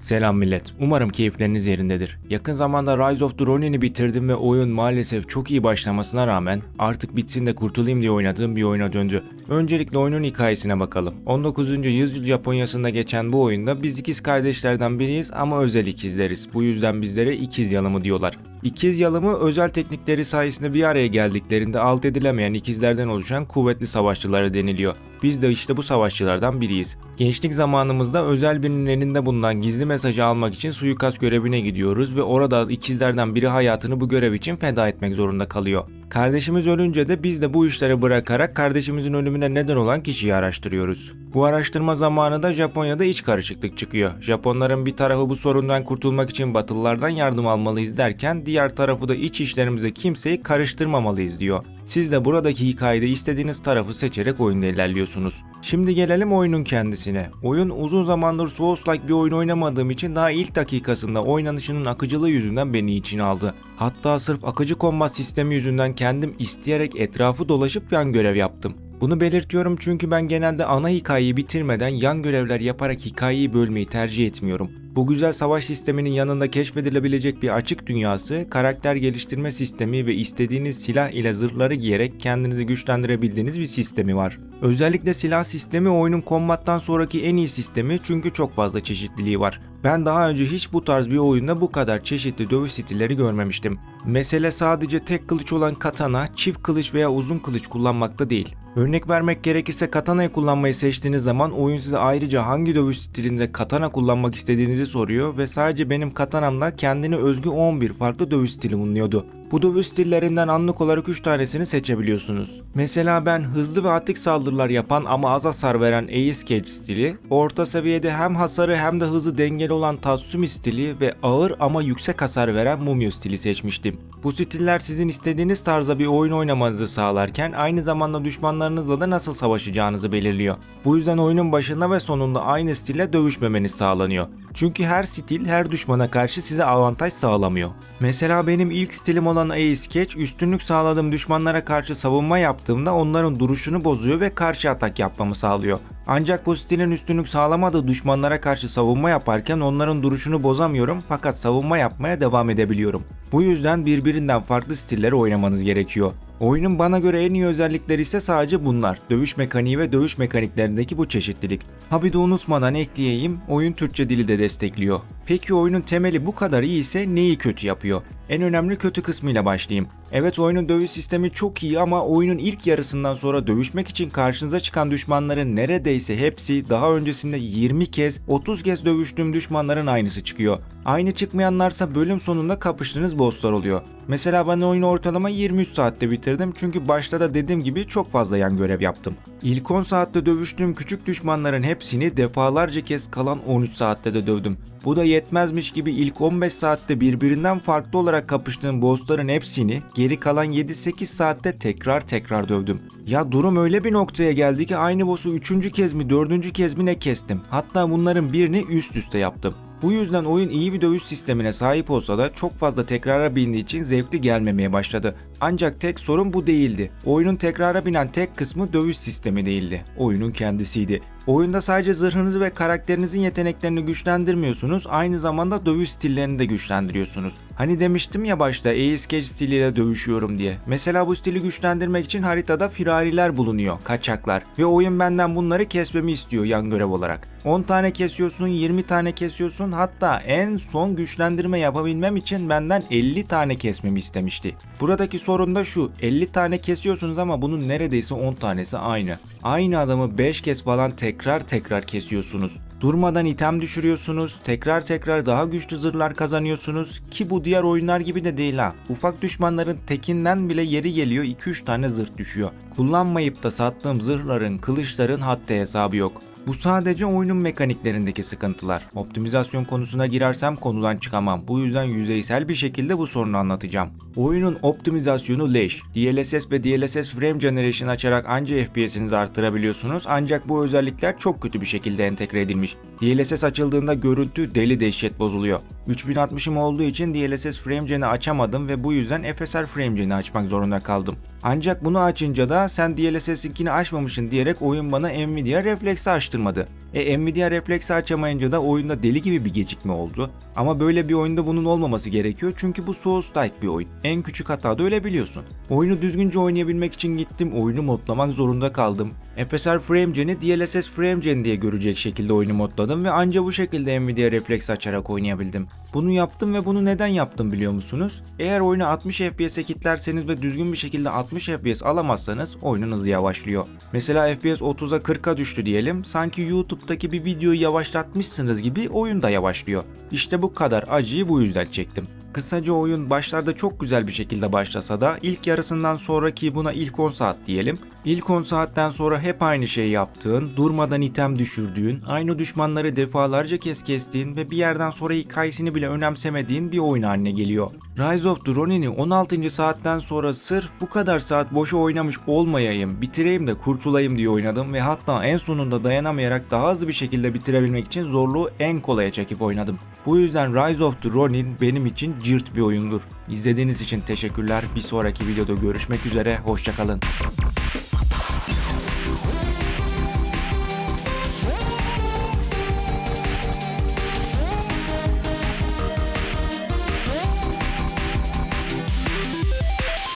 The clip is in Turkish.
Selam millet. Umarım keyifleriniz yerindedir. Yakın zamanda Rise of the Ronin'i bitirdim ve oyun maalesef çok iyi başlamasına rağmen artık bitsin de kurtulayım diye oynadığım bir oyuna döndü. Öncelikle oyunun hikayesine bakalım. 19. yüzyıl Japonya'sında geçen bu oyunda biz ikiz kardeşlerden biriyiz ama özel ikizleriz. Bu yüzden bizlere ikiz yalımı diyorlar. İkiz yalımı özel teknikleri sayesinde bir araya geldiklerinde alt edilemeyen ikizlerden oluşan kuvvetli savaşçılara deniliyor. Biz de işte bu savaşçılardan biriyiz. Gençlik zamanımızda özel birinin elinde bulunan gizli mesajı almak için suikast görevine gidiyoruz ve orada ikizlerden biri hayatını bu görev için feda etmek zorunda kalıyor. Kardeşimiz ölünce de biz de bu işleri bırakarak kardeşimizin ölümüne neden olan kişiyi araştırıyoruz. Bu araştırma zamanında Japonya'da iç karışıklık çıkıyor. Japonların bir tarafı bu sorundan kurtulmak için Batılılardan yardım almalıyız derken diğer tarafı da iç işlerimize kimseyi karıştırmamalıyız diyor. Siz de buradaki hikayede istediğiniz tarafı seçerek oyunda ilerliyorsunuz. Şimdi gelelim oyunun kendisine. Oyun uzun zamandır Souls-like bir oyun oynamadığım için daha ilk dakikasında oynanışının akıcılığı yüzünden beni içine aldı. Hatta sırf akıcı kombat sistemi yüzünden kendim isteyerek etrafı dolaşıp yan görev yaptım. Bunu belirtiyorum çünkü ben genelde ana hikayeyi bitirmeden yan görevler yaparak hikayeyi bölmeyi tercih etmiyorum. Bu güzel savaş sisteminin yanında keşfedilebilecek bir açık dünyası, karakter geliştirme sistemi ve istediğiniz silah ile zırhları giyerek kendinizi güçlendirebildiğiniz bir sistemi var. Özellikle silah sistemi oyunun kombattan sonraki en iyi sistemi çünkü çok fazla çeşitliliği var. Ben daha önce hiç bu tarz bir oyunda bu kadar çeşitli dövüş stilleri görmemiştim. Mesele sadece tek kılıç olan katana, çift kılıç veya uzun kılıç kullanmakta değil. Örnek vermek gerekirse katanayı kullanmayı seçtiğiniz zaman oyun size ayrıca hangi dövüş stilinde katana kullanmak istediğinizi soruyor ve sadece benim katanamla kendine özgü 11 farklı dövüş stili bulunuyordu. Bu dövüş stillerinden anlık olarak 3 tanesini seçebiliyorsunuz. Mesela ben hızlı ve atik saldırılar yapan ama az hasar veren Ace Cage stili, orta seviyede hem hasarı hem de hızı dengeli olan Tatsumi stili ve ağır ama yüksek hasar veren Mumyo stili seçmiştim. Bu stiller sizin istediğiniz tarzda bir oyun oynamanızı sağlarken aynı zamanda düşmanlarınızla da nasıl savaşacağınızı belirliyor. Bu yüzden oyunun başında ve sonunda aynı stille dövüşmemeniz sağlanıyor. Çünkü her stil her düşmana karşı size avantaj sağlamıyor. Mesela benim ilk stilim olan Ace Catch üstünlük sağladığım düşmanlara karşı savunma yaptığımda onların duruşunu bozuyor ve karşı atak yapmamı sağlıyor. Ancak bu stilin üstünlük sağlamadığı düşmanlara karşı savunma yaparken onların duruşunu bozamıyorum fakat savunma yapmaya devam edebiliyorum. Bu yüzden birbirinden farklı stilleri oynamanız gerekiyor. Oyunun bana göre en iyi özellikleri ise sadece bunlar. Dövüş mekaniği ve dövüş mekaniklerindeki bu çeşitlilik. Ha bir de unutmadan ekleyeyim, oyun Türkçe dili de destekliyor. Peki oyunun temeli bu kadar iyi ise neyi kötü yapıyor? En önemli kötü kısmıyla başlayayım. Evet oyunun dövüş sistemi çok iyi ama oyunun ilk yarısından sonra dövüşmek için karşınıza çıkan düşmanların neredeyse hepsi daha öncesinde 20 kez 30 kez dövüştüğüm düşmanların aynısı çıkıyor. Aynı çıkmayanlarsa bölüm sonunda kapıştığınız bosslar oluyor. Mesela ben oyunu ortalama 23 saatte bitirdim çünkü başta da dediğim gibi çok fazla yan görev yaptım. İlk 10 saatte dövüştüğüm küçük düşmanların hepsini defalarca kez kalan 13 saatte de dövdüm. Bu da yetmezmiş gibi ilk 15 saatte birbirinden farklı olarak kapıştığım bossların hepsini geri kalan 7-8 saatte tekrar tekrar dövdüm. Ya durum öyle bir noktaya geldi ki aynı boss'u 3. kez mi 4. kez mi ne kestim. Hatta bunların birini üst üste yaptım. Bu yüzden oyun iyi bir dövüş sistemine sahip olsa da çok fazla tekrara bindiği için zevkli gelmemeye başladı. Ancak tek sorun bu değildi. Oyunun tekrara binen tek kısmı dövüş sistemi değildi. Oyunun kendisiydi. Oyunda sadece zırhınızı ve karakterinizin yeteneklerini güçlendirmiyorsunuz, aynı zamanda dövüş stillerini de güçlendiriyorsunuz. Hani demiştim ya başta Ace stiliyle dövüşüyorum diye. Mesela bu stili güçlendirmek için haritada firariler bulunuyor, kaçaklar. Ve oyun benden bunları kesmemi istiyor yan görev olarak. 10 tane kesiyorsun, 20 tane kesiyorsun, hatta en son güçlendirme yapabilmem için benden 50 tane kesmemi istemişti. Buradaki sorun da şu, 50 tane kesiyorsunuz ama bunun neredeyse 10 tanesi aynı. Aynı adamı 5 kez falan tekrar tekrar kesiyorsunuz. Durmadan item düşürüyorsunuz, tekrar tekrar daha güçlü zırhlar kazanıyorsunuz ki bu diğer oyunlar gibi de değil ha. Ufak düşmanların tekinden bile yeri geliyor 2-3 tane zırh düşüyor. Kullanmayıp da sattığım zırhların, kılıçların haddi hesabı yok. Bu sadece oyunun mekaniklerindeki sıkıntılar. Optimizasyon konusuna girersem konudan çıkamam. Bu yüzden yüzeysel bir şekilde bu sorunu anlatacağım. Oyunun optimizasyonu leş. DLSS ve DLSS Frame Generation açarak anca FPS'inizi arttırabiliyorsunuz ancak bu özellikler çok kötü bir şekilde entegre edilmiş. DLSS açıldığında görüntü deli dehşet bozuluyor. 3060'ım olduğu için DLSS Frame Gen'i açamadım ve bu yüzden FSR Frame Gen'i açmak zorunda kaldım. Ancak bunu açınca da sen DLSS 2'ni açmamışsın diyerek oyun bana Nvidia refleksi açtırmadı. E Nvidia refleksi açamayınca da oyunda deli gibi bir gecikme oldu. Ama böyle bir oyunda bunun olmaması gerekiyor çünkü bu Souls-like bir oyun. En küçük hata da ölebiliyorsun. Oyunu düzgünce oynayabilmek için gittim, oyunu modlamak zorunda kaldım. FSR FrameGen'i DLSS FrameGen diye görecek şekilde oyunu modladım ve anca bu şekilde Nvidia refleksi açarak oynayabildim. Bunu yaptım ve bunu neden yaptım biliyor musunuz? Eğer oyunu 60 FPS'e kilitlerseniz ve düzgün bir şekilde 60 FPS alamazsanız oyunun hızı yavaşlıyor. Mesela FPS 30'a 40'a düştü diyelim. Sanki YouTube'daki bir videoyu yavaşlatmışsınız gibi oyun da yavaşlıyor. İşte bu kadar acıyı bu yüzden çektim. Kısaca oyun başlarda çok güzel bir şekilde başlasa da ilk yarısından sonraki buna ilk 10 saat diyelim. İlk 10 saatten sonra hep aynı şeyi yaptığın, durmadan item düşürdüğün, aynı düşmanları defalarca kez kestiğin ve bir yerden sonra hikayesini bile önemsemediğin bir oyun haline geliyor. Rise of the Ronin'i 16. saatten sonra sırf bu kadar saat boşa oynamış olmayayım, bitireyim de kurtulayım diye oynadım ve hatta en sonunda dayanamayarak daha hızlı bir şekilde bitirebilmek için zorluğu en kolaya çekip oynadım. Bu yüzden Rise of the Ronin benim için cırt bir oyundur. İzlediğiniz için teşekkürler. Bir sonraki videoda görüşmek üzere. Hoşçakalın.